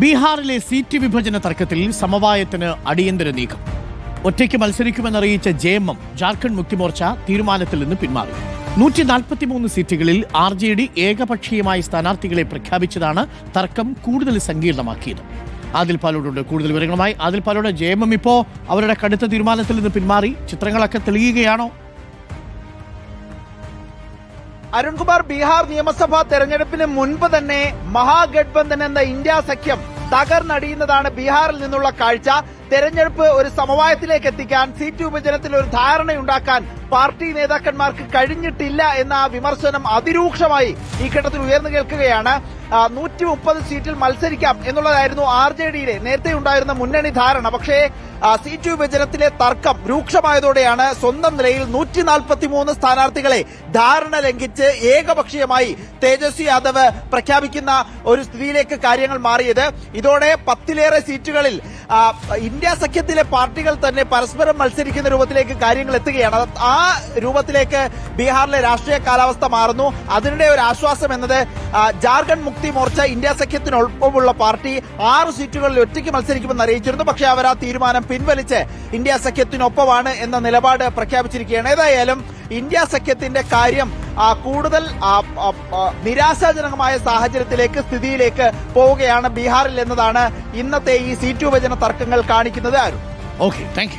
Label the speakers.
Speaker 1: ബീഹാറിലെ സീറ്റ് വിഭജന തർക്കത്തിൽ സമവായത്തിന് അടിയന്തര നീക്കം. ഒറ്റയ്ക്ക് മത്സരിക്കുമെന്നറിയിച്ച J M M Jharkhand Mukti Morcha തീരുമാനത്തിൽ നിന്ന് പിന്മാറി. നൂറ്റി നാൽപ്പത്തിമൂന്ന് സീറ്റുകളിൽ ആർ ജെ ഡി ഏകപക്ഷീയമായ സ്ഥാനാർത്ഥികളെ പ്രഖ്യാപിച്ചതാണ് തർക്കം കൂടുതൽ സങ്കീർണമാക്കിയത്. ആദിൽ പാലോടുണ്ട് കൂടുതൽ വിവരങ്ങളുമായി Adil Palode J M M ഇപ്പോ അവരുടെ കടുത്ത തീരുമാനത്തിൽ നിന്ന് പിന്മാറി. ചിത്രങ്ങളൊക്കെ തെളിയുകയാണോ?
Speaker 2: അരുൺകുമാർ ബീഹാർ നിയമസഭാ തെരഞ്ഞെടുപ്പിന് മുൻപ് തന്നെ മഹാഗഡ്ബന്ധൻ എന്ന ഇന്ത്യ സഖ്യം തകർന്നടിയുന്നതാണ് ബീഹാറിൽ നിന്നുള്ള കാഴ്ച. തെരഞ്ഞെടുപ്പ് ഒരു സമവായത്തിലേക്ക് എത്തിക്കാൻ സീറ്റ് വിഭജനത്തിൽ ഒരു ധാരണയുണ്ടാക്കാൻ പാർട്ടി നേതാക്കന്മാർക്ക് കഴിഞ്ഞിട്ടില്ല എന്ന വിമർശനം അതിരൂക്ഷമായി ഈ ഘട്ടത്തിൽ ഉയർന്നു കേൾക്കുകയാണ്. നൂറ്റി മുപ്പത് സീറ്റിൽ മത്സരിക്കാം എന്നുള്ളതായിരുന്നു ആർ ജെ ഡിയിലെ നേരത്തെ ഉണ്ടായിരുന്ന മുന്നണി ധാരണ. പക്ഷേ സീറ്റ് വിഭജനത്തിലെ തർക്കം രൂക്ഷമായതോടെയാണ് സ്വന്തം നിലയിൽ നൂറ്റി നാൽപ്പത്തി മൂന്ന് സ്ഥാനാർത്ഥികളെ ധാരണ ലംഘിച്ച് ഏകപക്ഷീയമായി തേജസ്വി യാദവ് പ്രഖ്യാപിക്കുന്ന ഒരു സ്ഥിതിയിലേക്ക് കാര്യങ്ങൾ മാറിയത്. ഇതോടെ പത്തിലേറെ സീറ്റുകളിൽ ഇന്ത്യ സഖ്യത്തിലെ പാർട്ടികൾ തന്നെ പരസ്പരം മത്സരിക്കുന്ന രൂപത്തിലേക്ക് കാര്യങ്ങൾ എത്തുകയാണ്. ആ രൂപത്തിലേക്ക് ബീഹാറിലെ രാഷ്ട്രീയ കാലാവസ്ഥ മാറുന്നു. അതിനിടെ ഒരു ആശ്വാസം എന്നത് ജാർഖണ്ഡ് മുക്തി മോർച്ച ഇന്ത്യ സഖ്യത്തിനൊപ്പമുള്ള പാർട്ടി ആറ് സീറ്റുകളിൽ ഒറ്റയ്ക്ക് മത്സരിക്കുമെന്ന് അറിയിച്ചിരുന്നു. പക്ഷേ അവർ ആ തീരുമാനം പിൻവലിച്ച് ഇന്ത്യ സഖ്യത്തിനൊപ്പമാണ് എന്ന നിലപാട് പ്രഖ്യാപിച്ചിരിക്കുകയാണ്. ഏതായാലും ഇന്ത്യ സഖ്യത്തിന്റെ കാര്യം കൂടുതൽ നിരാശാജനകമായ സാഹചര്യത്തിലേക്ക് സ്ഥിതിയിലേക്ക് പോവുകയാണ് ബീഹാറിൽ എന്നതാണ് ഇന്നത്തെ ഈ സീറ്റ് വിഭജന തർക്കങ്ങൾ കാണിക്കുന്നത് ആരും.
Speaker 1: Okay thank